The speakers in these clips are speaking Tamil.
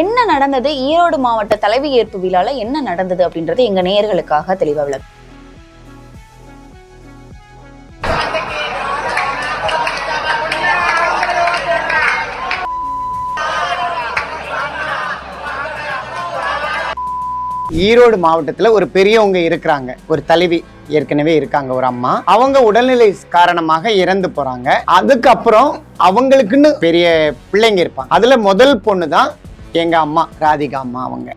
என்ன நடந்தது? ஈரோடு மாவட்ட தலைவி ஏற்பு விழால என்ன நடந்தது அப்படின்றது எங்க நேயர்களுக்காக தெளிவா விளக்கு. ஈரோடு மாவட்டத்துல ஒரு பெரியவங்க இருக்கிறாங்க. ஒரு தலைவி ஏற்கனவே இருக்காங்க ஒரு அம்மா. அவங்க உடல்நிலை காரணமாக இறந்து போறாங்க. அதுக்கப்புறம் அவங்களுக்குன்னு பெரிய பிள்ளைங்க இருப்பாங்க. அதுல முதல் பொண்ணு தான் எங்க அம்மா ராதிகா அம்மா அவங்க.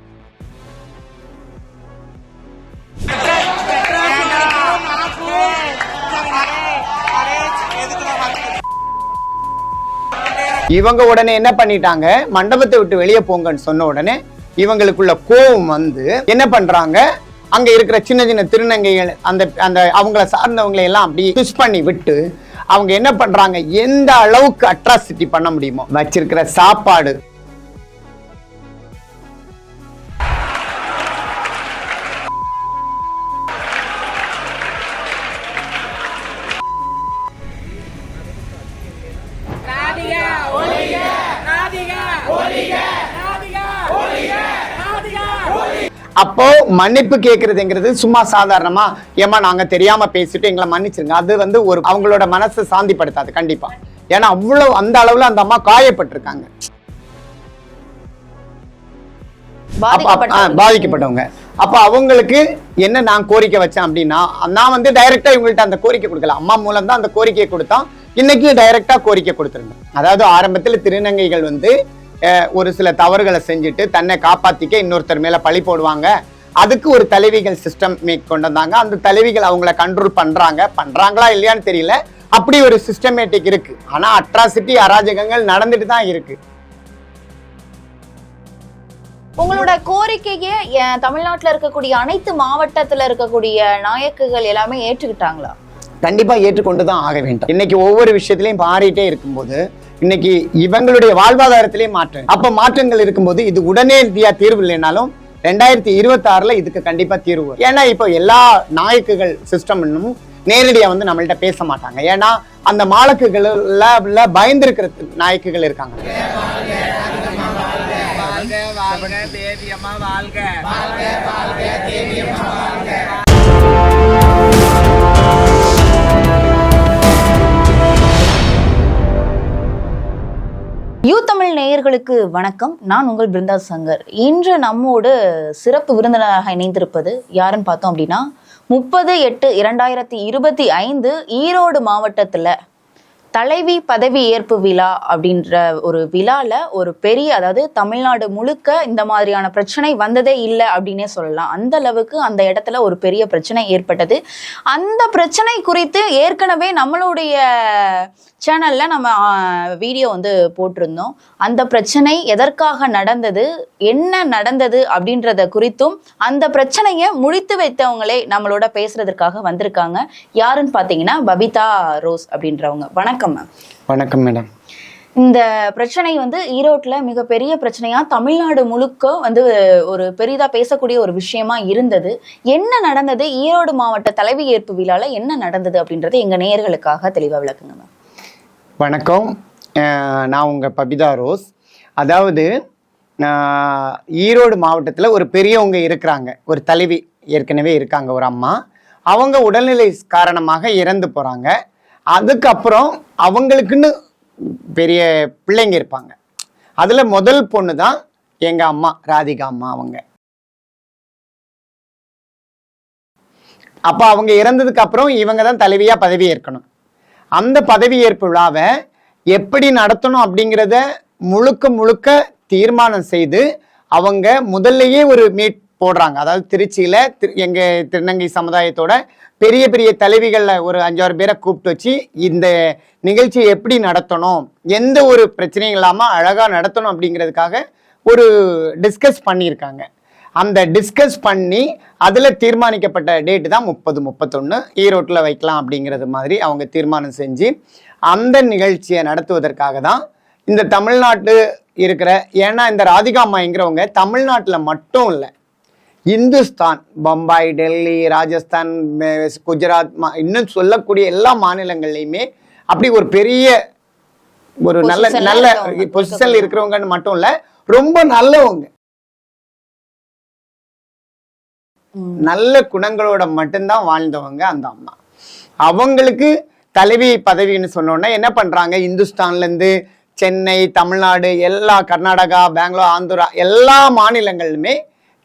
இவங்க உடனே என்ன பண்ணிட்டாங்க? மண்டபத்தை விட்டு வெளியே போங்கன்னு சொன்ன உடனே இவங்களுக்குள்ள கோபம் வந்து என்ன பண்றாங்க? அங்க இருக்கிற சின்ன சின்ன திருநங்கைகள் அந்த அந்த அவங்கள சார்ந்தவங்களை எல்லாம் அப்படி புஷ் பண்ணி விட்டு அவங்க என்ன பண்றாங்க? எந்த அளவுக்கு அட்ராசிட்டி பண்ண முடியுமோ. வச்சிருக்கிற சாப்பாடு. மன்னிப்பு கேட்கறதுங்கிறது சும்மா சாதாரணமா ஏமா நாங்க தெரியாம பேசிட்டு எங்களை மன்னிச்சிருங்க. அது வந்து ஒரு அவங்களோட மனசை சாந்திப்படுத்தாது கண்டிப்பா. ஏன்னா அவ்வளவு அந்த அளவுல அந்த அம்மா காயப்பட்டிருக்காங்க. பாதிக்கப்பட்டவங்க. அப்ப அவங்களுக்கு என்ன நான் கோரிக்கை வச்சேன் அப்படின்னா நான் வந்து டைரக்டா இவங்கள்ட்ட அந்த கோரிக்கை கொடுக்கல. அம்மா மூலம் தான் அந்த கோரிக்கையை கொடுத்தோம் இன்னைக்கு டைரக்டா கோரிக்கை கொடுத்துருந்தேன் அதாவது ஆரம்பத்தில் திருநங்கைகள் வந்து ஒரு சில தவறுகளை செஞ்சுட்டு தன்னை காப்பாத்திக்க இன்னொருத்தர் மேல பழி போடுவாங்க. அதுக்கு ஒரு தலைவிகள் சிஸ்டம் மேக் கொண்டு வந்தாங்க அந்த தலைவிகள் அவங்கள கண்ட்ரோல் பண்றாங்க. பண்றாங்களா இல்லையான்னு தெரியல. அப்படி ஒரு சிஸ்டமேட்டிக் இருக்கு. ஆனா அட்ராசிட்டி அராஜகங்கள் நடந்துட்டு தான் இருக்கு. உங்களோட கோரிக்கையை தமிழ்நாட்டுல இருக்கக்கூடிய அனைத்து மாவட்டத்துல இருக்கக்கூடிய நாயக்குகள் எல்லாமே ஏற்றுக்கிட்டாங்களா? கண்டிப்பா ஏற்றுக்கொண்டு தான் ஆக வேண்டும். இன்னைக்கு ஒவ்வொரு விஷயத்திலையும் மாறிட்டே இருக்கும்போது இன்னைக்கு இவங்களுடைய வாழ்வாதாரத்திலேயும் மாற்றம். அப்ப மாற்றங்கள் இருக்கும்போது இது உடனடியா தீர்வு இல்லைனாலும் ரெண்டாயிரத்தி இருபத்தி ஆறுல இதுக்கு கண்டிப்பா தீர்வு ஏன்னா இப்போ எல்லா நாயக்குகள் சிஸ்டம் நேரடியா வந்து நம்மள்ட்ட பேச மாட்டாங்க. ஏன்னா அந்த மாலக்குகள்ல பயந்திருக்கிற நாயக்குகள் இருக்காங்க. வாழ்க வாழ்க தேவியம்மா வாழ்க. யூ தமிழ் நேயர்களுக்கு வணக்கம். நான் உங்கள் பிருந்தா சங்கர். இன்று நம்மோடு சிறப்பு விருந்தினராக இணைந்திருப்பது யாருன்னு பார்த்தோம் அப்படின்னா முப்பது எட்டு இரண்டாயிரத்தி இருபத்தி ஐந்து ஈரோடு மாவட்டத்தில் தலைவி பதவி ஏற்பு விழா அப்படின்ற ஒரு விழால ஒரு பெரிய அதாவது தமிழ்நாடு முழுக்க இந்த மாதிரியான பிரச்சனை வந்ததே இல்லை அப்படின்னே சொல்லலாம். அந்த அளவுக்கு அந்த இடத்துல ஒரு பெரிய பிரச்சனை ஏற்பட்டது. அந்த பிரச்சனை குறித்து ஏற்கனவே நம்மளுடைய சேனல்ல நம்ம வீடியோ வந்து போட்டிருந்தோம். அந்த பிரச்சனை எதற்காக நடந்தது என்ன நடந்தது அப்படின்றத குறித்தும் அந்த பிரச்சனையை முடித்து வைத்தவங்களே நம்மளோட பேசுறதுக்காக வந்திருக்காங்க. யாருன்னு பார்த்தீங்கன்னா பபிதா ரோஸ் அப்படின்றவங்க. வணக்கம். மேம் வணக்கம் மேடம். இந்த பிரச்சனை வந்து ஈரோட்ல மிகப்பெரிய பிரச்சனையா தமிழ்நாடு முழுக்க வந்து ஒரு பெரிதா பேசக்கூடிய ஒரு விஷயமா இருந்தது. என்ன நடந்தது? ஈரோடு மாவட்ட தலைவி ஏற்பு விழால என்ன நடந்தது அப்படின்றது எங்க நேயர்களுக்காக தெளிவா விளக்குங்க மேம். வணக்கம். நான் உங்கள் பபிதா ரோஸ். அதாவது ஈரோடு மாவட்டத்தில் ஒரு பெரியவங்க இருக்கிறாங்க. ஒரு தலைவி ஏற்கனவே இருக்காங்க ஒரு அம்மா. அவங்க உடல்நிலை காரணமாக இறந்து போகிறாங்க அதுக்கப்புறம் அவங்களுக்குன்னு பெரிய பிள்ளைங்க இருப்பாங்க. அதில் முதல் பொண்ணு தான் எங்கள் அம்மா ராதிகா அம்மா அவங்க. அப்போ அவங்க இறந்ததுக்கு அப்புறம் இவங்க தான் தலைவியாக பதவி ஏற்கணும். அந்த பதவியேற்பு விழாவை எப்படி நடத்தணும் அப்படிங்கிறத முழுக்க முழுக்க தீர்மானம் செய்து அவங்க முதல்லையே ஒரு மீட் போடுறாங்க. அதாவது திருச்சியில் திரு- எங்க திருநங்கை சமுதாயத்தோட பெரிய பெரிய தலைவிகளில் ஒரு அஞ்சாறு பேரை கூப்பிட்டு வச்சு இந்த நிகழ்ச்சியை எப்படி நடத்தணும் எந்த ஒரு பிரச்சனையும் இல்லாமல் அழகாக நடத்தணும் அப்படிங்கிறதுக்காக ஒரு டிஸ்கஸ் பண்ணியிருக்காங்க. அந்த டிஸ்கஸ் பண்ணி அதில் தீர்மானிக்கப்பட்ட டேட்டு தான் முப்பது முப்பத்தொன்று ஈரோட்டில் வைக்கலாம் அப்படிங்கிறது மாதிரி அவங்க தீர்மானம் செஞ்சு அந்த நிகழ்ச்சியை நடத்துவதற்காக தான் இந்த தமிழ்நாட்டு இருக்கிற ஏன்னா இந்த ராதிகா அம்மாங்கிறவங்க தமிழ்நாட்டில் மட்டும் இல்லை இந்துஸ்தான் பம்பாய் டெல்லி ராஜஸ்தான் குஜராத் இன்னும் சொல்லக்கூடிய எல்லா மாநிலங்கள்லையுமே அப்படி ஒரு பெரிய ஒரு நல்ல நல்ல. பொசிஷன்ல இருக்கிறவங்கன்னு மட்டும் இல்ல ரொம்ப நல்லவங்க. நல்ல குணங்களோட மட்டும்தான் வாழ்ந்தவங்க அந்த அம்மா அவங்களுக்கு தலைவி பதவின்னு சொன்னோன்னா என்ன பண்றாங்க இந்துஸ்தான்ல இருந்து சென்னை தமிழ்நாடு எல்லா கர்நாடகா பெங்களூர் ஆந்திரா எல்லா மாநிலங்களிலுமே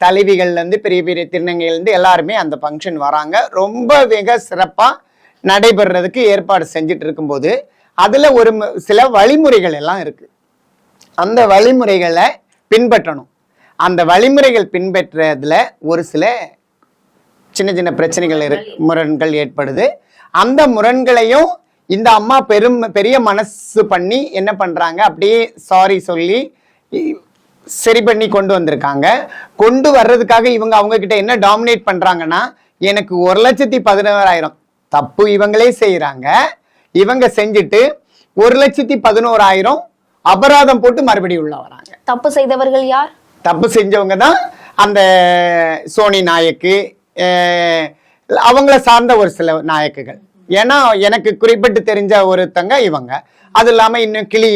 தலைவிகள்லேருந்து பெரிய பெரிய திருநங்கைகள்லேருந்து எல்லாருமே அந்த ஃபங்க்ஷன் வராங்க. ரொம்ப மிக சிறப்பாக நடைபெறதுக்கு ஏற்பாடு செஞ்சுட்டு இருக்கும்போது அதில் ஒரு சில வழிமுறைகள் எல்லாம் இருக்குது அந்த வழிமுறைகளை பின்பற்றணும். அந்த வழிமுறைகள் பின்பற்றுறதுல ஒரு சில சின்ன சின்ன பிரச்சனைகள் இரு முரண்கள் ஏற்படுது. அந்த முரண்களையும் இந்த அம்மா பெரும் பெரிய மனசு பண்ணி என்ன பண்ணுறாங்க அப்படியே சாரி சொல்லி சரி பண்ணி கொண்டு வந்திருக்காங்க. கொண்டு வர்றதுக்காக இவங்க அவங்க கிட்ட என்ன டாமினேட் பண்றாங்கன்னா எனக்கு ஒரு லட்சத்தி பதினோராயிரம் தப்பு இவங்களே செய்யறாங்க இவங்க செஞ்சுட்டு ஒரு லட்சத்தி பதினோராயிரம் அபராதம் போட்டு மறுபடியும் உள்ள வராங்க. தப்பு செய்தவர்கள் யார்? தப்பு செஞ்சவங்க தான் அந்த சோனி நாயக்கு அவங்கள சார்ந்த ஒரு சில நாயக்குகள். ஏன்னா எனக்கு குறிப்பிட்டு தெரிஞ்ச ஒருத்தங்க இவங்க. அது இல்லாமல் இன்னும் கிளி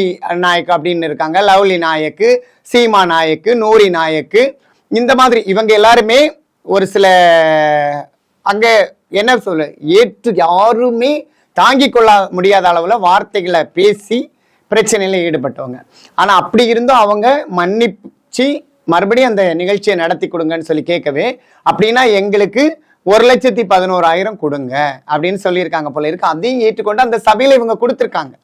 நாயக்கு அப்படின்னு இருக்காங்க. லவ்லி நாயக்கு சீமா நாயக்கு நூரி நாயக்கு. இந்த மாதிரி இவங்க எல்லாருமே ஒரு சில அங்கே என்ன சொல்ல ஏற்று யாருமே தாங்கிக் கொள்ள முடியாத அளவில் வார்த்தைகளை பேசி பிரச்சனையில் ஈடுபட்டவங்க. ஆனால் அப்படி இருந்தும் அவங்க மன்னிச்சு மறுபடியும் அந்த நிகழ்ச்சியை நடத்தி கொடுங்கன்னு சொல்லி கேட்கவே அப்படின்னா எங்களுக்கு ஒரு லட்சத்தி பதினோராயிரம் கொடுங்க அப்படின்னு சொல்லியிருக்காங்க போல இருக்கு. அதையும் ஏற்றுக்கொண்டு அந்த சபையில் இவங்க கொடுத்துருக்காங்க.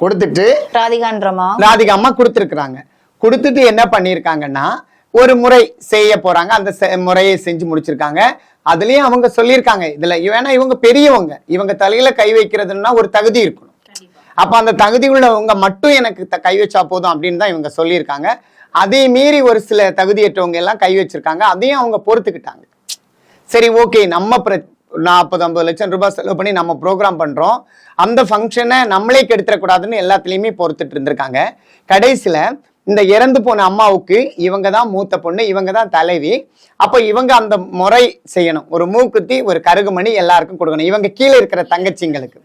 கொடுத்துட்டு ராதிகான்றமா? ராதிகா அம்மா கொடுத்துருக்குறாங்க. கொடுத்துட்டு என்ன பண்ணியிருக்காங்கன்னா ஒரு முறை செய்ய போறாங்க. அந்த முறையை செஞ்சு முடிச்சிருக்காங்க. அதுலயும் அவங்க சொல்லியிருக்காங்க. இதுல ஏன்னா இவங்க பெரியவங்க. இவங்க தலையில கை வைக்கிறதுன்னா ஒரு தகுதி இருக்கணும். அப்ப அந்த தகுதி உள்ளவங்க மட்டும் எனக்கு கை வச்சா போதும் அப்படின்னு தான் இவங்க சொல்லியிருக்காங்க. அதை மீறி ஒரு சில தகுதியற்றவங்க எல்லாம் கை வச்சிருக்காங்க. அதையும் அவங்க பொறுத்துக்கிட்டாங்க. சரி ஓகே. நம்ம பிர நாற்பது ஐம்பது லட்சம் ரூபாய் செலவு பண்ணி நம்ம ப்ரோக்ராம் பண்ணுறோம் அந்த ஃபங்க்ஷனை நம்மளே கெடுத்துடக்கூடாதுன்னு எல்லாத்துலேயுமே பொறுத்துட்டு இருந்திருக்காங்க. கடைசியில் இந்த இறந்து போன அம்மாவுக்கு இவங்க தான் மூத்த பொண்ணு இவங்க தான் தலைவி. அப்போ இவங்க அந்த முறை செய்யணும். ஒரு மூக்குத்தி ஒரு கருகுமணி எல்லாருக்கும் கொடுக்கணும். இவங்க கீழே இருக்கிற தங்கச்சிங்களுக்கு.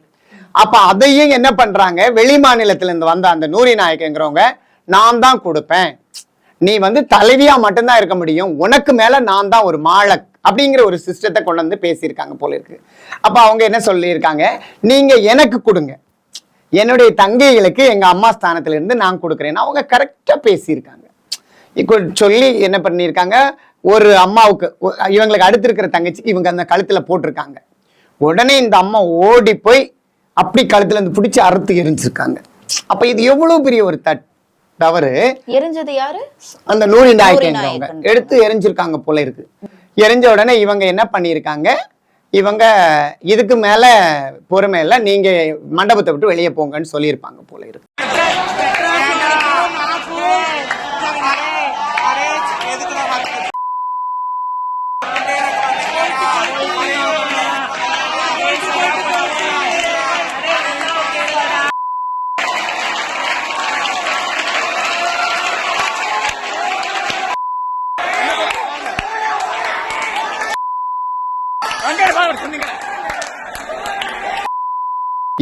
அப்போ அதையும் என்ன பண்ணுறாங்க வெளி மாநிலத்திலேருந்து வந்த அந்த நூரி நாயக்கங்கிறவங்க நான் தான் கொடுப்பேன். நீ வந்து தலைவியாக மட்டும்தான் இருக்க முடியும். உனக்கு மேலே நான் தான் ஒரு மாழக் அப்படிங்கிற ஒரு சிஸ்டத்தை கொண்டு வந்து பேசியிருக்காங்க போல இருக்கு. அப்ப அவங்க என்ன சொல்லியிருக்காங்க? நீங்க எனக்கு கொடுங்க. என்னுடைய தங்கைகளுக்கு எங்க அம்மா ஸ்தானத்துல இருந்து நான் கொடுக்குறேன் அவங்க கரெக்டா பேசியிருக்காங்க. இப்போ சொல்லி என்ன பண்ணியிருக்காங்க? ஒரு அம்மாவுக்கு இவங்களுக்கு அடுத்து இருக்கிற தங்கச்சிக்கு இவங்க அந்த கழுத்துல போட்டிருக்காங்க. உடனே இந்த அம்மா ஓடி போய் அப்படி கழுத்துல இருந்து பிடிச்சி அறுத்து எரிஞ்சிருக்காங்க. அப்ப இது எவ்வளவு பெரிய ஒரு தட் தவறு? எரிஞ்சது யாரு? அந்த நூறி. எடுத்து எரிஞ்சிருக்காங்க போல இருக்கு. எரிஞ்ச உடனே இவங்க என்ன பண்ணியிருக்காங்க? இவங்க இதுக்கு மேல பொறுமையில் நீங்கள் நீங்க மண்டபத்தை விட்டு வெளியே போங்கன்னு சொல்லியிருப்பாங்க போல இருக்கு.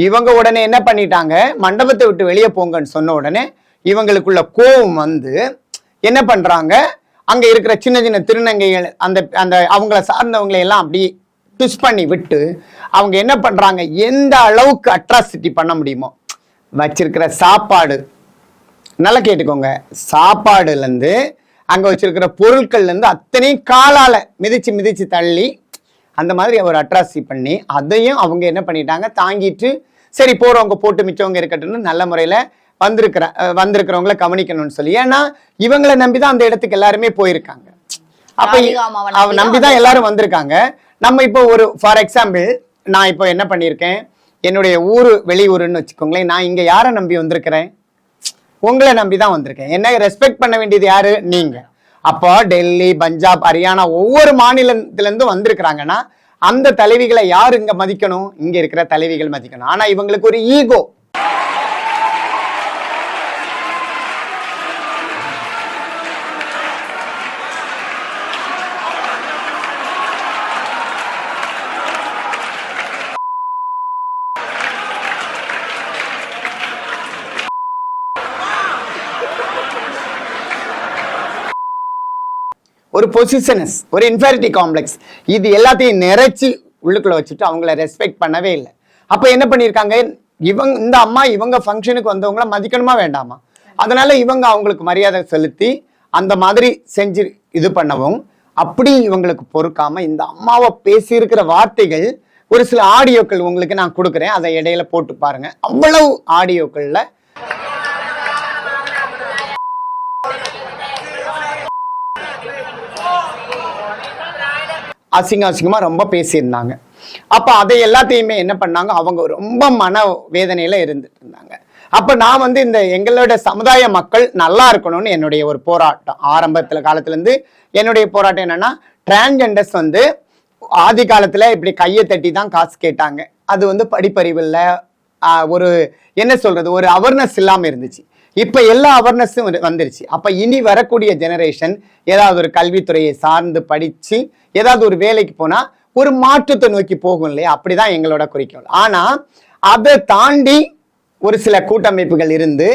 இவங்க உடனே என்ன பண்ணிட்டாங்க? மண்டபத்தை விட்டு வெளியே போங்கன்னு சொன்ன உடனே இவங்களுக்குள்ள கோபம் வந்து என்ன பண்றாங்க? அங்க இருக்கிற சின்ன சின்ன திருநங்கைகள் அந்த அந்த அவங்கள சார்ந்தவங்களை எல்லாம் அப்படி ட்விஸ்ட் பண்ணி விட்டு அவங்க என்ன பண்றாங்க? எந்த அளவுக்கு அட்ராசிட்டி பண்ண முடியுமோ? வச்சிருக்கிற சாப்பாடு. நல்லா கேட்டுக்கோங்க. சாப்பாடுல இருந்து அங்க வச்சிருக்கிற பொருட்கள்ல இருந்து அத்தனையும் காலால மிதிச்சு மிதிச்சு தள்ளி அந்த மாதிரி ஒரு அட்ராசி பண்ணி அதையும் அவங்க என்ன பண்ணிட்டாங்க? தாங்கிட்டு சரி போறவங்க போட்டு மிச்சவங்க இருக்கட்டும்னு நல்ல முறையில வந்திருக்கிற வந்திருக்கிறவங்கள கவனிக்கணும்னு சொல்லி. ஏன்னா இவங்களை நம்பிதான் அந்த இடத்துக்கு எல்லாருமே போயிருக்காங்க. அப்ப நம்பிதான் நம்பிதான் எல்லாரும் வந்திருக்காங்க. நம்ம இப்போ ஒரு ஃபார் எக்ஸாம்பிள் நான் இப்போ என்ன பண்ணியிருக்கேன்? என்னுடைய ஊரு வெளியூருன்னு வச்சுக்கோங்களேன். நான் இங்க யாரை நம்பி வந்திருக்கிறேன்? உங்களை நம்பி தான் வந்திருக்கேன். என்ன ரெஸ்பெக்ட் பண்ண வேண்டியது யாரு? நீங்க. அப்போ டெல்லி பஞ்சாப் ஹரியானா ஒவ்வொரு மாநிலத்துல இருந்து வந்திருக்கிறாங்கன்னா அந்த தலைவிகளை யார் இங்க மதிக்கணும்? இங்க இருக்கிற தலைவிகள் மதிக்கணும். ஆனா இவங்களுக்கு ஒரு ஈகோ. ஒரு பொசிஷனஸ் ஒரு இன்ஃபாரிட்டி காம்ப்ளெக்ஸ் இது எல்லாத்தையும் நிறைச்சி உள்ளுக்குள்ள வச்சுட்டு அவங்கள ரெஸ்பெக்ட் பண்ணவே இல்லை. அப்போ என்ன பண்ணியிருக்காங்க இவங்க இந்த அம்மா இவங்க ஃபங்க்ஷனுக்கு வந்தவங்கள மதிக்கணுமா வேண்டாமா? அதனால இவங்க அவங்களுக்கு மரியாதை செலுத்தி அந்த மாதிரி செஞ்சு இது பண்ணவும் அப்படி இவங்களுக்கு பொறுக்காம இந்த அம்மாவை பேசியிருக்கிற வார்த்தைகள் ஒரு சில ஆடியோக்கள் உங்களுக்கு நான் கொடுக்குறேன். அதை இடையில போட்டு பாருங்க. அவ்வளவு ஆடியோக்களில் அசிங்க அசிங்கமாக ரொம்ப பேசியிருந்தாங்க. அப்போ அதை எல்லாத்தையுமே என்ன பண்ணாங்க? அவங்க ரொம்ப மன வேதனையில் இருந்துட்டு இருந்தாங்க. அப்போ நான் வந்து இந்த எங்களோட சமுதாய மக்கள் நல்லா இருக்கணும்னு என்னுடைய ஒரு போராட்டம். ஆரம்பத்தில் காலத்துலேருந்து என்னுடைய போராட்டம் என்னென்னா டிரான்ஜெண்டர்ஸ் வந்து ஆதி காலத்தில் இப்படி கையை தட்டி தான் காசு கேட்டாங்க. அது வந்து படிப்பறிவு ஒரு என்ன சொல்கிறது ஒரு அவேர்னஸ் இல்லாமல் இருந்துச்சு. இப்போ எல்லா அவேர்னஸும் வந்துருச்சு. அப்போ இனி வரக்கூடிய ஜெனரேஷன் ஏதாவது ஒரு கல்வித்துறையை சார்ந்து படித்து ஏதாவது ஒரு வேலைக்கு போனால் ஒரு மாற்றத்தை நோக்கி போகும் இல்லையா? அப்படிதான் எங்களோட குறிக்கோள். ஆனால் அதை தாண்டி ஒரு சில கூட்டமைப்புகள் இருந்து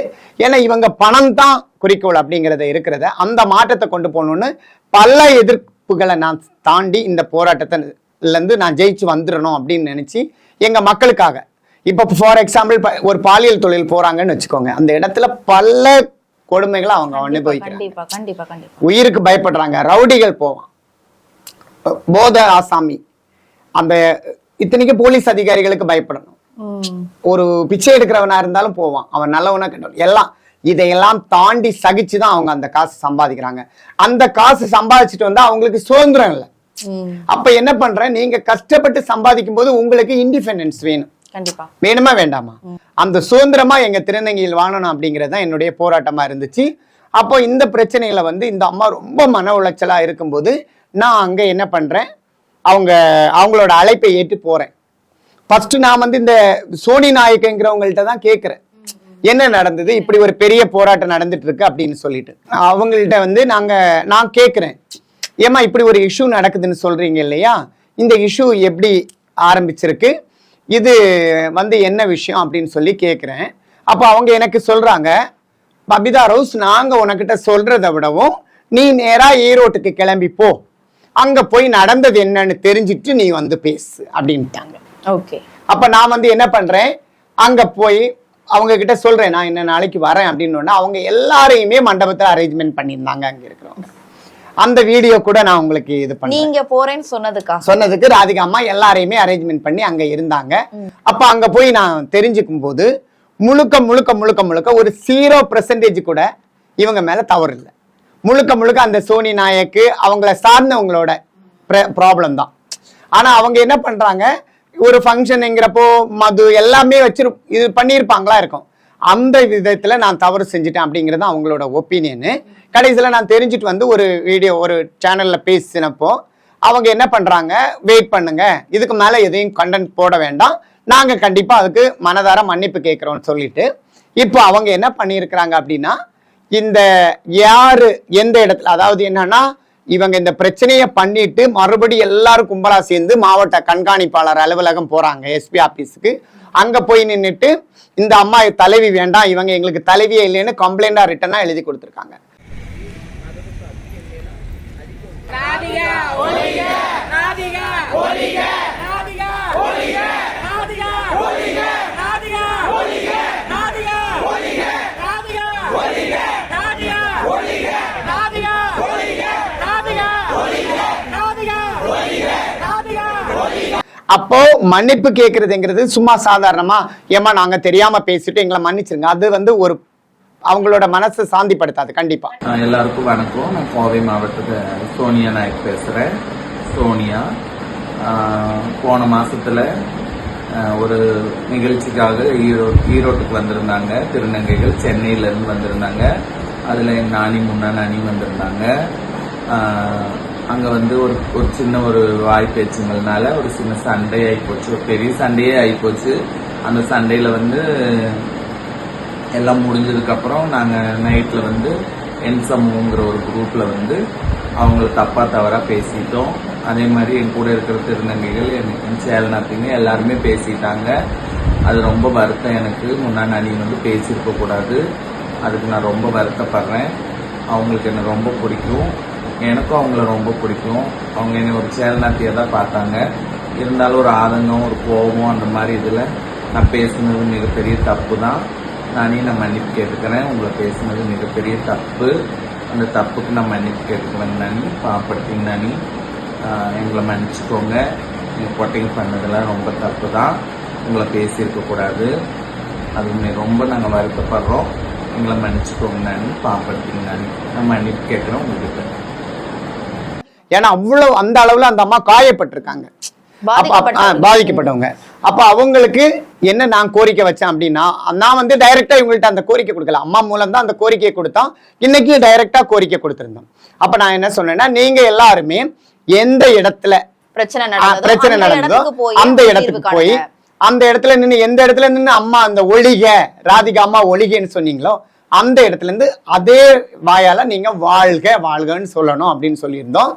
ஏன்னா இவங்க பணம் தான் குறிக்கோள் அப்படிங்கிறத இருக்கிறத அந்த மாற்றத்தை கொண்டு போகணும்னு பல எதிர்ப்புகளை நான் தாண்டி இந்த போராட்டத்திலேருந்து நான் ஜெயிச்சு வந்துடணும் அப்படின்னு நினச்சி எங்கள் மக்களுக்காக இப்போ ஃபார் எக்ஸாம்பிள் ஒரு பாலியல் தொழில் போறாங்கன்னு வச்சுக்கோங்க. அந்த இடத்துல பல கொடுமைகளை அவங்க அனுபவிக்கிறாங்க. உயிருக்கு பயப்படுறாங்க. ரவுடிகள் போவான். போத ஆசாமி. அந்த இத்தனைக்கு போலீஸ் அதிகாரிகளுக்கு பயப்படணும். ஒரு பிச்சை எடுக்கிறவனா இருந்தாலும் போவான். அவன் நல்லவனா கெட்டவன். எல்லாம் இதையெல்லாம் தாண்டி சகிச்சு தான் அவங்க அந்த காசு சம்பாதிக்கிறாங்க. அந்த காசு சம்பாதிச்சுட்டு வந்தா அவங்களுக்கு சுதந்திரம் இல்லை. அப்ப என்ன பண்றேன்? நீங்க கஷ்டப்பட்டு சம்பாதிக்கும் போது உங்களுக்கு இண்டிபெண்டன்ஸ் வேணும். வேணுமா வேண்டாமா? அந்த சுதந்திரமா எங்க திருநங்கையில் வாழணும் அப்படிங்கிறது தான் என்னுடைய போராட்டமா இருந்துச்சு. அப்போ இந்த பிரச்சனையில வந்து இந்த அம்மா ரொம்ப மன உளைச்சலா இருக்கும்போது நான் அங்க என்ன பண்றேன்? அவங்க அவங்களோட அழைப்பை ஏற்று போறேன். ஃபர்ஸ்ட் நான் வந்து இந்த சோனி நாயக்கங்கிறவங்கள்ட்ட தான் கேட்குறேன் என்ன நடந்தது? இப்படி ஒரு பெரிய போராட்டம் நடந்துட்டு இருக்கு அப்படின்னு சொல்லிட்டு. அவங்கள்ட்ட வந்து நாங்க நான் கேட்குறேன் ஏமா இப்படி ஒரு இஷ்யூ நடக்குதுன்னு சொல்றீங்க இல்லையா? இந்த இஷ்யூ எப்படி ஆரம்பிச்சிருக்கு? இது வந்து என்ன விஷயம் அப்படின்னு சொல்லி கேட்குறேன் அப்போ அவங்க எனக்கு சொல்றாங்க பபிதா ரோஸ் நாங்க உனக்கிட்ட சொல்றதை விடவும் நீ நேரா ஈரோட்டுக்கு கிளம்பி போ. அங்க போய் நடந்தது என்னன்னு தெரிஞ்சிட்டு நீ வந்து பேசு அப்படின்ட்டாங்க. ஓகே. அப்ப நான் வந்து என்ன பண்றேன் அங்க போய் அவங்க கிட்ட சொல்றேன் நான் என்ன நாளைக்கு வரேன் அப்படின்னு அவங்க எல்லாரையுமே மண்டபத்துல அரேஞ்ச்மெண்ட் பண்ணியிருந்தாங்க அங்க இருக்கிறவங்க. அந்த வீடியோ கூட நான் உங்களுக்கு இது பண்ணேன் நீங்க போறேன்னு சொன்னதுக்கா சொன்னதுக்கு ராதிகா அம்மா எல்லாரையுமே அரேஞ்ச்மெண்ட் பண்ணி அங்க இருந்தாங்க. அப்ப அங்க போய் நான் தெரிஞ்சுக்கும் போது முழுக்க முழுக்க முழுக்க முழுக்க ஒரு ஜீரோ பெர்சன்டேஜ் கூட இவங்க மேல தவறு இல்லை. முழுக்க முழுக்க அந்த சோனி நாயக்கு அவங்கள சார்ந்தவங்களோட ப்ராப்ளம் தான். ஆனா அவங்க என்ன பண்றாங்க? ஒரு ஃபங்க்ஷனுங்கிறப்போ மது எல்லாமே வச்சிரு இது பண்ணியிருப்பாங்களா இருக்கும். அந்த விதத்தில் நான் தவறு செஞ்சுட்டேன் அப்படிங்கிறது அவங்களோட ஒப்பீனியனு கடைசியில் நான் தெரிஞ்சுட்டு வந்து ஒரு வீடியோ ஒரு சேனலில் பேசினப்போ அவங்க என்ன பண்ணுறாங்க வெயிட் பண்ணுங்க. இதுக்கு மேலே எதையும் கண்டென்ட் போட வேண்டாம். நாங்கள் கண்டிப்பாக அதுக்கு மனதார மன்னிப்பு கேட்குறோம்னு சொல்லிட்டு இப்போ அவங்க என்ன பண்ணியிருக்கிறாங்க அப்படின்னா இந்த யாரு எந்த இடத்துல அதாவது என்னன்னா இவங்க இந்த பிரச்சனையை பண்ணிட்டு மறுபடி எல்லாரும் கும்பலா சேர்ந்து மாவட்ட கண்காணிப்பாளர் அலுவலகம் போறாங்க எஸ்பி ஆபீஸுக்கு அங்க போய் நின்னுட்டு இந்த அம்மா தலைவி வேண்டாம் இவங்க எங்களுக்கு தலைவியே இல்லைன்னு கம்ப்ளைண்டா ரிட்டனா எழுதி கொடுத்துருக்காங்க. ஒளிக அப்போ மன்னிப்பு கேட்கறதுங்கிறது சும்மா சாதாரணமா ஏமா நாங்க தெரியாம பேசிட்டு எங்களை மன்னிச்சிருங்க. அது வந்து ஒரு அவங்களோட மனசை சாந்திப்படுத்தாது கண்டிப்பா. எல்லாருக்கும் வணக்கம். நான் கோவை மாவட்டத்தை சோனியா நாயக் பேசுகிறேன் சோனியா போன மாசத்துல ஒரு நிகழ்ச்சிக்காக ஈரோ ஈரோட்டுக்கு வந்திருந்தாங்க. திருநங்கைகள் சென்னையிலேருந்து வந்திருந்தாங்க. அதில் என் நானி முன்னா நானி வந்திருந்தாங்க. அங்கே வந்து ஒரு ஒரு சின்ன ஒரு வாய் பேச்சுங்கள்னால ஒரு சின்ன சண்டை ஆகிப்போச்சு ஒரு பெரிய சண்டையே ஆகிப்போச்சு அந்த சண்டையில் வந்து எல்லாம் முடிஞ்சதுக்கப்புறம் நாங்கள் நைட்டில் வந்து என் சமூகங்கிற ஒரு குரூப்பில் வந்து அவங்கள தப்பாக தவறாக பேசிட்டோம். அதே மாதிரி என் கூட இருக்கிற திருநங்கைகள் என் என் சேலனாத்திங்க எல்லாருமே பேசிட்டாங்க. அது ரொம்ப வருத்தம் எனக்கு. முன்னாடி அணி வந்து பேசியிருக்க கூடாது அதுக்கு நான் ரொம்ப வருத்தப்படுறேன். அவங்களுக்கு என்னை ரொம்ப பிடிக்கும். எனக்கும் அவங்கள ரொம்ப பிடிக்கும். அவங்க என்னை ஒரு சேலநாட்டியை தான் பார்த்தாங்க. இருந்தாலும் ஒரு ஆதங்கம் ஒரு கோபம் அந்த மாதிரி இதில் நான் பேசுனது மிகப்பெரிய தப்பு தான். நானே நான் மன்னிப்பு கேட்டுக்கிறேன். உங்களை பேசுனது மிகப்பெரிய தப்பு. அந்த தப்புக்கு நான் மன்னிப்பு கேட்டுக்கிறேன் நானி. பாப்படுத்தீங்க நானி. எங்களை மன்னிச்சுக்கோங்க. நீங்கள் கொட்டைங்க பண்ணதெல்லாம் ரொம்ப தப்பு தான். உங்களை பேசியிருக்கக்கூடாது அது ரொம்ப நாங்கள் வருத்தப்படுறோம். எங்களை மன்னிச்சுக்கோங்க நானி. பாப்படுத்தீங்க நானி. நான் மன்னிப்பு கேட்குறேன் உங்கள்கிட்ட ஏன்னா அவ்வளவு அந்த அளவுல அந்த அம்மா காயப்பட்டிருக்காங்க. பாதிக்கப்பட்டவங்க. அப்ப அவங்களுக்கு என்ன நான் கோரிக்கை வச்சேன் அப்படின்னா நான் வந்து டைரக்டா இவங்கள்ட்ட அந்த கோரிக்கை கொடுக்கல. அம்மா மூலம் தான் அந்த கோரிக்கையை கொடுத்தோம். இன்னைக்கு டைரக்டா கோரிக்கை கொடுத்திருந்தோம். அப்ப நான் என்ன சொன்னேன்னா நீங்க எல்லாருமே எந்த இடத்துல பிரச்சனை நடந்ததோ பிரச்சனை அந்த நடந்ததோ இடத்துக்கு போய் அந்த இடத்துக்கு. போய் அந்த இடத்துல நின்னு எந்த இடத்துல நின்னு அம்மா அந்த ஒளிக ராதிகா அம்மா ஒளிகன்னு சொன்னீங்களோ அந்த இடத்துல இருந்து அதே வாயால நீங்க வாழ்க வாழ்கன்னு சொல்லணும் அப்படின்னு சொல்லியிருந்தோம்.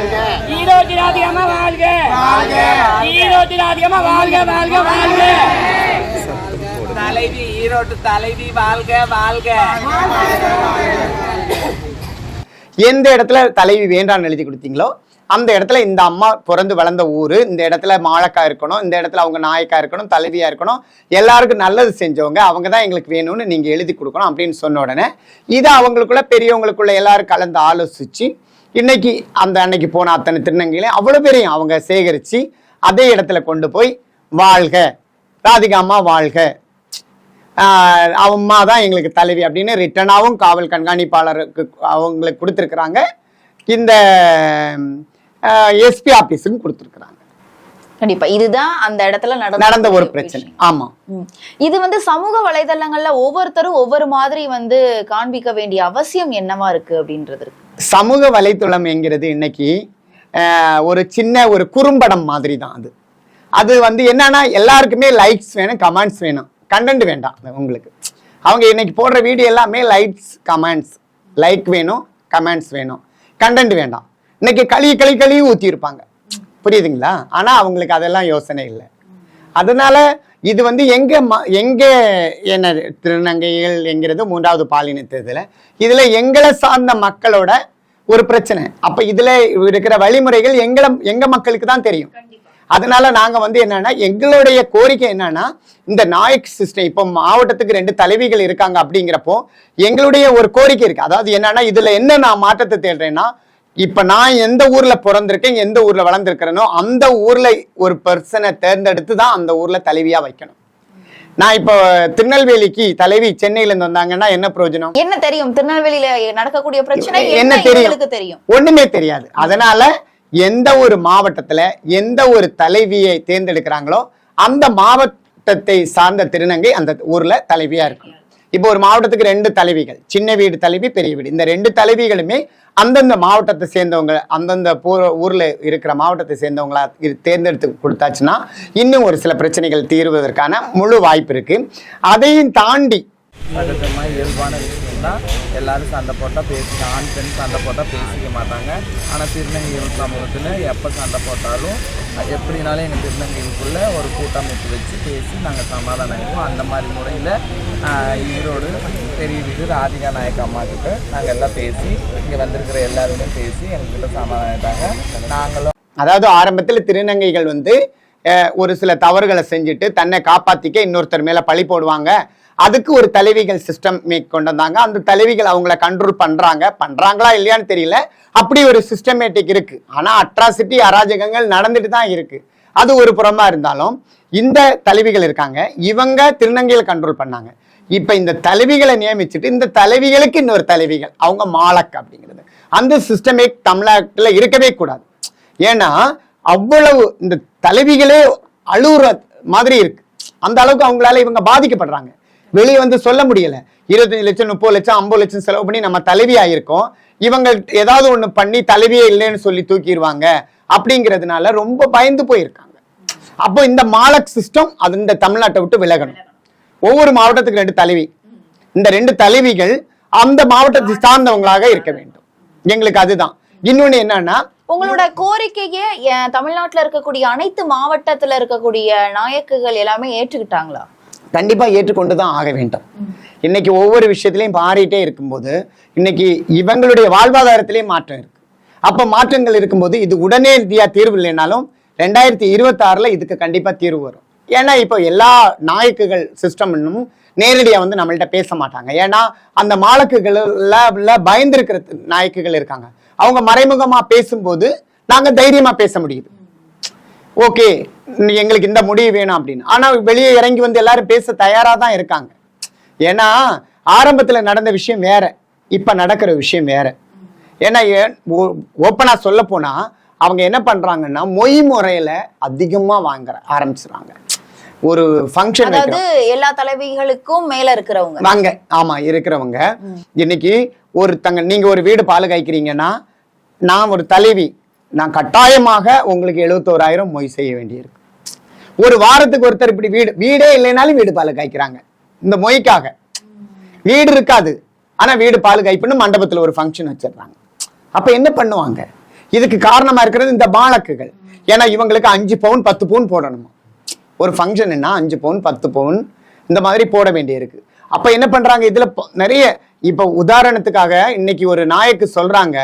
ஈரோட்டி ராதிகமா வாழ்க. ஈரோட்டி ராதிகமா வாழ்க வாழ்க வாழ்க. தலைவி ஈரோட்டு தலைவி வாழ்க வாழ்க. எந்த இடத்துல தலைவி வேண்டாம்னு எழுதி கொடுத்தீங்களோ அந்த இடத்துல இந்த அம்மா பிறந்து வளர்ந்த ஊரு இந்த இடத்துல மாழக்கா இருக்கணும் இந்த இடத்துல அவங்க நாயக்கா இருக்கணும் தலைவியா இருக்கணும் எல்லாருக்கும் நல்லது செஞ்சவங்க அவங்க தான் எங்களுக்கு வேணும்னு நீங்க எழுதி கொடுக்கணும் அப்படின்னு சொன்ன உடனே இதை அவங்களுக்குள்ள பெரியவங்களுக்குள்ள எல்லாரும் கலந்து ஆலோசிச்சு இன்னைக்கு அந்த அன்னைக்கு போன அத்தனை திருநங்கையில அவ்வளவு பேரையும் அவங்க சேகரிச்சு அதே இடத்துல கொண்டு போய் வாழ்க. ராதிகா அம்மா வாழ்க. அம்மா தான் எங்களுக்கு தலைவி அப்படின்னு ரிட்டனாகவும் காவல் கண்காணிப்பாளருக்கு அவங்களுக்கு கொடுத்துருக்குறாங்க. இந்த எஸ்பி ஆபீஸுக்கும் கொடுத்துருக்குறாங்க. கண்டிப்பா. இதுதான் அந்த இடத்துல நடந்த நடந்த ஒரு பிரச்சனை. ஆமா. இது வந்து சமூக வலைதளங்கள்ல ஒவ்வொருத்தரும் ஒவ்வொரு மாதிரி வந்து காண்பிக்க வேண்டிய அவசியம் என்னவா இருக்கு அப்படின்றது இருக்கு. சமூக வலைத்தளம் என்கிறது இன்னைக்கு ஒரு சின்ன ஒரு குறும்படம் மாதிரி தான் அது. அது வந்து என்னன்னா எல்லாருக்குமே லைக்ஸ் வேணும் கமெண்ட்ஸ் வேணும். கண்டென்ட் வேண்டாம் உங்களுக்கு. அவங்க இன்னைக்கு போடுற வீடியோ எல்லாமே லைக்ஸ் கமெண்ட்ஸ் லைக் வேணும் கமெண்ட்ஸ் வேணும். கண்டென்ட் வேண்டாம். இன்னைக்கு களி களி களி ஊற்றிருப்பாங்க புரியுதுங்களா? ஆனால் அவங்களுக்கு அதெல்லாம் யோசனை இல்லை. அதனால இது வந்து எங்க எங்க என்ன திருநங்கைகள் என்கிறது மூன்றாவது பாலினத்துல இதுல எங்களை சார்ந்த மக்களோட ஒரு பிரச்சனை. அப்ப இதுல இருக்கிற வழிமுறைகள் எங்களை எங்க மக்களுக்கு தான் தெரியும். அதனால நாங்க வந்து என்னன்னா எங்களுடைய கோரிக்கை என்னன்னா இந்த நாயக் சிஸ்டம் இப்போ மாவட்டத்துக்கு ரெண்டு தலைவிகள் இருக்காங்க அப்படிங்கிறப்போ எங்களுடைய ஒரு கோரிக்கை இருக்கு. அதாவது என்னன்னா இதுல என்ன நான் மாற்றத்தை தேடுறேன்னா இப்ப நான் எந்த ஊர்ல பிறந்திருக்கேன் எந்த ஊர்ல வளர்ந்துருக்கிறேனோ அந்த ஊர்ல ஒரு பர்சனை தேர்ந்தெடுத்து தான் அந்த ஊர்ல தலைவியா வைக்கணும். நான் இப்போ திருநெல்வேலிக்கு தலைவி சென்னையில இருந்து வந்தாங்கன்னா என்ன பிரயோஜனம்? என்ன தெரியும்? திருநெல்வேலியில நடக்கக்கூடிய பிரச்சனை என்ன தெரியும்? தெரியும்? ஒண்ணுமே தெரியாது. அதனால எந்த ஒரு மாவட்டத்துல எந்த ஒரு தலைவியை தேர்ந்தெடுக்கிறாங்களோ அந்த மாவட்டத்தை சார்ந்த திருநங்கை அந்த ஊர்ல தலைவியா இருக்கும் இப்போ ஒரு மாவட்டத்துக்கு ரெண்டு தலைவிகள் சின்ன வீடு தலைவி பெரிய வீடு. இந்த ரெண்டு தலைவிகளுமே அந்தந்த மாவட்டத்தை சேர்ந்தவங்க அந்தந்த பூ- ஊர்ல இருக்கிற மாவட்டத்தை சேர்ந்தவங்களா தேர்ந்தெடுத்து கொடுத்தாச்சுன்னா இன்னும் ஒரு சில பிரச்சனைகள் தீர்வதற்கான முழு வாய்ப்பு இருக்கு. அதையும் தாண்டி சகஜமாக இயல்பான விஷயம் தான் எல்லாரும் சண்டை போட்டால் பேசி ஆண் பெண் சண்டை போட்டால் பேசிக்க மாட்டாங்க. ஆனால் திருநங்கைகள் சமூகத்தில் எப்போ சண்டை போட்டாலும் எப்படினாலும் எங்கள் திருநங்கைகளுக்குள்ள ஒரு கூட்டமைப்பு வச்சு பேசி நாங்கள் சமாதானம் ஆகிடுவோம் அந்த மாதிரி முறையில் ஈரோடு பெரிய வீடு ராதிகா நாயக் அம்மா கிட்ட நாங்கள் எல்லாம் பேசி இங்கே வந்திருக்கிற எல்லாருமே பேசி எங்ககிட்ட சமாதானம் ஆகிட்டாங்க நாங்களும் அதாவது ஆரம்பத்தில் திருநங்கைகள் வந்து ஒரு சில தவறுகளை செஞ்சுட்டு தன்னை காப்பாற்றிக்க இன்னொருத்தர் மேலே பழி போடுவாங்க. அதுக்கு ஒரு தலைவிகள் சிஸ்டம் மேக் கொண்டு வந்தாங்க. அந்த தலைவிகள் அவங்கள கண்ட்ரோல் பண்றாங்க. பண்றாங்களா இல்லையான்னு தெரியல. அப்படி ஒரு சிஸ்டமேட்டிக் இருக்கு. ஆனா அட்ராசிட்டி அராஜகங்கள் நடந்துட்டு தான் இருக்கு. அது ஒரு புறமா இருந்தாலும் இந்த தலைவிகள் இருக்காங்க. இவங்க திருநங்கையில் கண்ட்ரோல் பண்ணாங்க. இப்ப இந்த தலைவிகளை நியமிச்சுட்டு இந்த தலைவிகளுக்கு இன்னொரு தலைவிகள் அவங்க மாலக் அப்படிங்கிறது. அந்த சிஸ்டமே தமிழ்நாட்டில் இருக்கவே கூடாது. ஏன்னா அவ்வளவு இந்த தலைவிகளே அழுகுற மாதிரி இருக்கு. அந்த அளவுக்கு அவங்களால இவங்க பாதிக்கப்படுறாங்க. வெளியே வந்து சொல்ல முடியல. இருபத்தஞ்சு லட்சம் முப்பது லட்சம் ஐம்பது லட்சம் செலவு பண்ணி நம்ம தலைவி ஆயிருக்கோம் இவங்க ஏதாவது ஒன்று பண்ணி தலைவியே இல்லைன்னு சொல்லி தூக்கிடுவாங்க அப்படிங்கிறதுனால ரொம்ப பயந்து போயிருக்காங்க. அப்போ இந்த மாலக் சிஸ்டம் அது இந்த தமிழ்நாட்டை விட்டு விலகணும். ஒவ்வொரு மாவட்டத்துக்கு ரெண்டு தலைவி. இந்த ரெண்டு தலைவிகள் அந்த மாவட்டத்தை சார்ந்தவங்களாக இருக்க வேண்டும். எங்களுக்கு அதுதான். இன்னொன்னு என்னன்னா உங்களோட கோரிக்கையை அஹ், தமிழ்நாட்டுல இருக்கக்கூடிய அனைத்து மாவட்டத்துல இருக்கக்கூடிய நாயக்குகள் எல்லாமே ஏற்றுக்கிட்டாங்களா? கண்டிப்பாக ஏற்றுக்கொண்டு தான் ஆக வேண்டும். இன்னைக்கு ஒவ்வொரு விஷயத்திலையும் மாறிட்டே இருக்கும்போது இன்னைக்கு இவங்களுடைய வாழ்வாதாரத்திலேயே மாற்றம் இருக்கு. அப்போ மாற்றங்கள் இருக்கும்போது இது உடனே இந்தியா தீர்வு இல்லைனாலும் ரெண்டாயிரத்தி இருபத்தி இதுக்கு கண்டிப்பாக தீர்வு வரும். ஏன்னா இப்போ எல்லா நாயக்குகள் சிஸ்டம்னும் நேரடியாக வந்து நம்மள்ட்ட பேச மாட்டாங்க. ஏன்னா அந்த மாலக்குகள்ல பயந்துருக்கிற நாயக்குகள் இருக்காங்க. அவங்க மறைமுகமா பேசும்போது நாங்க தைரியமா பேச முடியுது. ஓகே எங்களுக்கு இந்த முடிவு வேணும் அப்படின்னு. ஆனா வெளியே இறங்கி வந்து எல்லாரும் பேச தயாரா தான் இருக்காங்க. ஏன்னா ஆரம்பத்துல நடந்த விஷயம் வேற. இப்ப நடக்கிற விஷயம் வேற. ஏன்னா ஓப்பனா சொல்ல போனா அவங்க என்ன பண்றாங்கன்னா மொய் முறையில அதிகமா வாங்குற ஆரம்பிச்சுறாங்க ஒரு ஃபங்க்ஷன் அதாவது எல்லா தலைவிகளுக்கும் மேல இருக்கிறவங்க. வாங்க ஆமா இருக்கிறவங்க. இன்னைக்கு ஒருத்தங்க நீங்க ஒரு வீடு பால் காய்க்கிறீங்கன்னா நான் ஒரு தலைவி. நான் கட்டாயமாக உங்களுக்கு எழுபத்தோராயிரம் மொய் செய்ய வேண்டியிருக்கு. ஒரு வாரத்துக்கு ஒருத்தர் இப்படி வீடு வீடே இல்லைனாலும் வீடு பால் காய்க்கிறாங்க. இந்த மொய்க்காக. வீடு இருக்காது. ஆனா வீடு பால் காய்ப்புன்னு மண்டபத்துல ஒரு ஃபங்க்ஷன் வச்சிடுறாங்க. அப்ப என்ன பண்ணுவாங்க? இதுக்கு காரணமா இருக்கிறது இந்த பாலக்குகள். ஏன்னா இவங்களுக்கு அஞ்சு பவுன் பத்து பவுன் போடணுமா? ஒரு ஃபங்க்ஷன்னா அஞ்சு பவுன் பத்து பவுன் இந்த மாதிரி போட வேண்டியிருக்கு. அப்ப என்ன பண்றாங்க? இதுல நிறைய இப்ப உதாரணத்துக்காக இன்னைக்கு ஒரு நாயக்கு சொல்றாங்க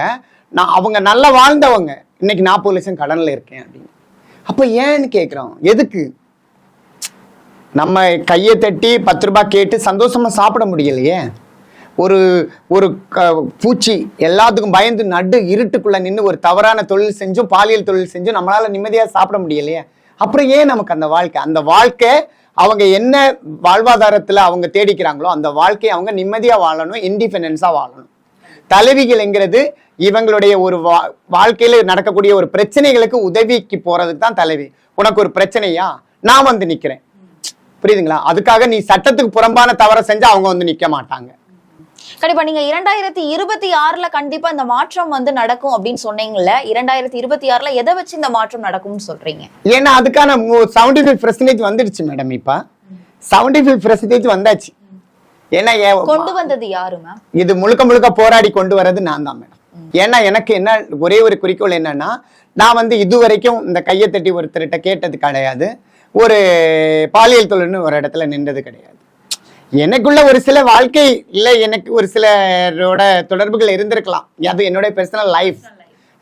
நான் அவங்க நல்லா வாழ்ந்தவங்க. இன்னைக்கு நாற்பது லட்சம் கடன்ல இருக்கேன் அப்படின்னு. அப்ப ஏன்னு கேக்குறோம்? எதுக்கு? நம்ம கையை தட்டி பத்து ரூபாய் கேட்டு சந்தோஷமா சாப்பிட முடியலையே. ஒரு ஒரு க- பூச்சி எல்லாத்துக்கும் பயந்து நடு இருட்டுக்குள்ள நின்று ஒரு தவறான தொழில் செஞ்சும் பாலியல் தொழில் செஞ்சும் நம்மளால நிம்மதியா சாப்பிட முடியலையே. அப்புறம் ஏன் நமக்கு அந்த வாழ்க்கை? அந்த வாழ்க்கை அவங்க என்ன வாழ்வாதாரத்துல அவங்க தேடிக்கிறாங்களோ அந்த வாழ்க்கையை அவங்க நிம்மதியா வாழணும் இண்டிபெண்டன்ஸா வாழணும். தலைவிகள்ங்கிறது இவங்களுடைய ஒரு வா- வாழ்க்கையில நடக்கக்கூடிய ஒரு பிரச்சனைகளுக்கு உதவிக்கு போறதுக்கு தான் தலைவி. உனக்கு ஒரு பிரச்சனையா? நான் வந்து நிக்கிறேன். புரியுதுங்களா? அதுக்காக நீ சட்டத்துக்கு புறம்பான தவறை செஞ்சா அவங்க வந்து நிக்க மாட்டாங்க. கண்டிப்பா நீங்க இரண்டாயிரத்தி இருபத்தி ஆறுல கண்டிப்பா இந்த மாற்றம் வந்து நடக்கும் அப்படின்னு சொன்னீங்கல்ல இரண்டாயிரத்தி இருபத்தி ஆறுல எதை வச்சு இந்த மாற்றம் நடக்கும்னு சொல்றீங்க? ஏன்னா அதுக்கான செவன்டி ஃபைவ் பர்சன்டேஜ் வந்துடுச்சு மேடம் இப்ப. செவன்டி ஃபைவ் பர்சன்டேஜ் வந்தாச்சு. ஏன்னா ஏன் கொண்டு வந்தது யாரு மேம் இது முழுக்க முழுக்க போராடி கொண்டு வர்றது நான் தான் மேடம் ஏன்னா எனக்கு என்ன ஒரே ஒரு குறிக்கோள் என்னன்னா நான் வந்து இது வரைக்கும் இந்த கையை தட்டி ஒருத்தர்கிட்ட கேட்டது கிடையாது. ஒரு பாலியல் தொழில்னு ஒரு இடத்துல நின்றது கிடையாது. எனக்குள்ள ஒரு சில வாழ்க்கை இல்லை எனக்கு ஒரு சிலரோட தொடர்புகள் இருந்திருக்கலாம். அது என்னுடைய பர்சனல் லைஃப்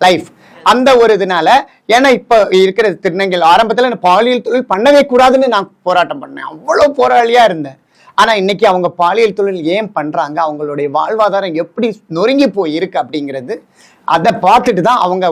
லைஃப் அந்த ஒரு இதனால ஏன்னா இப்ப இருக்கிற திருநங்கல் ஆரம்பத்துல நான் பாலியல் தொழில் பண்ணவே கூடாதுன்னு நான் போராட்டம் பண்ணேன். அவ்வளவு போராளியா இருந்தேன். ஆனா இன்னைக்கு அவங்க பாலியல் தொழில் ஏன் பண்றாங்க? அவங்களுடைய வாழ்வாதாரம் எப்படி நொறுங்கி போய் இருக்கு அப்படிங்கிறது அதை பார்த்துட்டு தான் அவங்க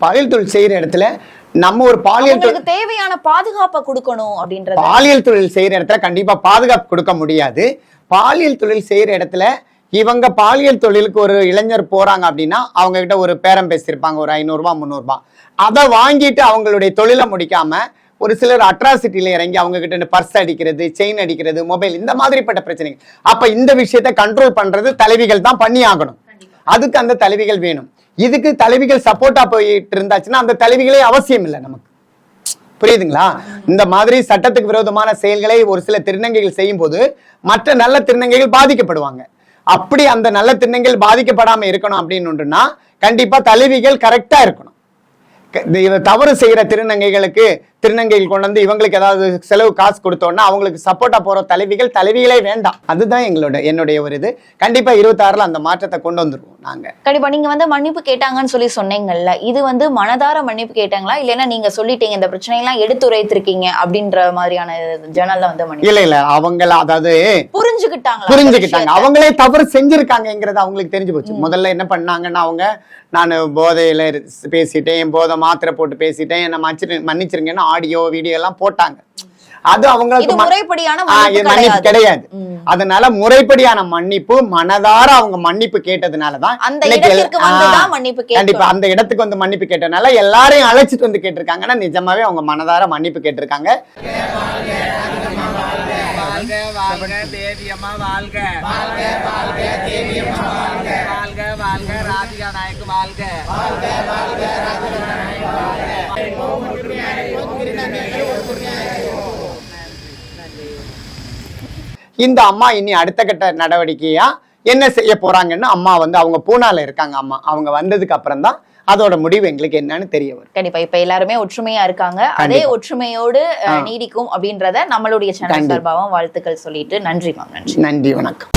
பாலியல் தொழில் செய்யற இடத்துல நம்ம ஒரு பாலியல் தேவையான பாதுகாப்பை கொடுக்கணும் அப்படின்றது. பாலியல் தொழில் செய்யற இடத்துல கண்டிப்பா பாதுகாப்பு கொடுக்க முடியாது. பாலியல் தொழில் செய்யற இடத்துல இவங்க பாலியல் தொழிலுக்கு ஒரு இளைஞர் போறாங்க அப்படின்னா அவங்க கிட்ட ஒரு பேரம் பேசியிருப்பாங்க ஒரு ஐநூறுரூபா முந்நூறுபா அதை வாங்கிட்டு அவங்களுடைய தொழிலை முடிக்காம ஒரு சிலர் அட்ராசிட்டியில இறங்கி அவங்க கிட்ட பர்ஸ் அடிக்கிறது செயின் அடிக்கிறது மொபைல் இந்த மாதிரிப்பட்ட பிரச்சனைகள். அப்ப இந்த விஷயத்தை கண்ட்ரோல் பண்றது தலைவிகள் தான் பண்ணி ஆகணும். அதுக்கு அந்த தலைவிகள் வேணும். இதுக்கு தலைவிகள் சப்போர்ட்டா போயிட்டு இருந்தாச்சுன்னா அந்த தலைவிகளே அவசியம் இல்லை நமக்கு. புரியுதுங்களா? இந்த மாதிரி சட்டத்துக்கு விரோதமான செயல்களை ஒரு சில திருநங்கைகள் செய்யும் போது மற்ற நல்ல திருநங்கைகள் பாதிக்கப்படுவாங்க. அப்படி அந்த நல்ல திருநங்கைகள் பாதிக்கப்படாம இருக்கணும் அப்படின்னு கண்டிப்பா தலைவிகள் கரெக்டா இருக்கணும். தவறு செய்யற திருநங்கைகளுக்கு திருநங்கைகள் கொண்டு வந்து இவங்களுக்கு ஏதாவது செலவு காசு கொடுத்தோம்னா அவங்களுக்கு சப்போர்ட்டா போற தலைவிகள் தலைவிகளே வேண்டாம். அதுதான் எங்களோட என்னுடைய ஒரு இது. கண்டிப்பா இருபத்தாறுல அந்த மாற்றத்தை கொண்டு வந்துருவோம் நாங்க. கண்டிப்பா நீங்க வந்து மன்னிப்பு கேட்டாங்கன்னு சொல்லி சொன்னீங்கல்ல இது வந்து மனதார மன்னிப்பு கேட்டாங்களா? இல்லைன்னா நீங்க சொல்லிட்டீங்க இந்த பிரச்சனை எல்லாம் எடுத்துரைத்திருக்கீங்க அப்படின்ற மாதிரியான ஜன்னல்ல வந்து மன்னிப்பு இல்ல இல்ல. அவங்கள அதாவது புரிஞ்சுக்கிட்டாங்களா புரிஞ்சுக்கிட்டாங்க அவங்களே தவறு செஞ்சிருக்காங்கங்கிறது அவங்களுக்கு தெரிஞ்சு போச்சு. முதல்ல என்ன பண்ணாங்கன்னா அவங்க நான் போதையில பேசிட்டேன் போதை மாத்திரை போட்டு பேசிட்டேன் என்ன மன்னிச்சிரு மன்னிச்சிருங்கன்னு ஆடியோ வீடியோ எல்லாம் போட்டாங்க. அது அவங்களுக்கு முறைப்படியான மன்னிப்பு கிடையாது. அதனால முறைப்படியான மன்னிப்பு மனதார அவங்க மன்னிப்பு கேட்டதுனாலதான் கண்டிப்பா. அந்த இடத்துக்கு வந்து மன்னிப்பு கேட்டனால எல்லாரையும் அழைச்சிட்டு வந்து கேட்டிருக்காங்கன்னா நிஜமாவே அவங்க மனதார மன்னிப்பு கேட்டிருக்காங்க. வாழ்க வாழ்க தேவியம்மா வாழ்க. வாழ்க வாழ்க தேவியம்மா வாழ்க. வாழ்க வாழ்க ராதிகா நாயக் வாழ்க. இந்த அம்மா இனி அடுத்த கட்ட நடவடிக்கையா என்ன செய்ய போறாங்கன்னு அம்மா வந்து அவங்க பூனால இருக்காங்க அம்மா. அவங்க வந்ததுக்கு அப்புறம் தான் அதோட முடிவு எங்களுக்கு என்னன்னு தெரிய வரும். கண்டிப்பா. இப்ப எல்லாருமே ஒற்றுமையா இருக்காங்க. அதே ஒற்றுமையோடு நீடிக்கும் அப்படின்றத நம்மளுடைய சேனல். சார்பாகவும் வாழ்த்துக்கள் சொல்லிட்டு நன்றி மேம். நன்றி. நன்றி வணக்கம்.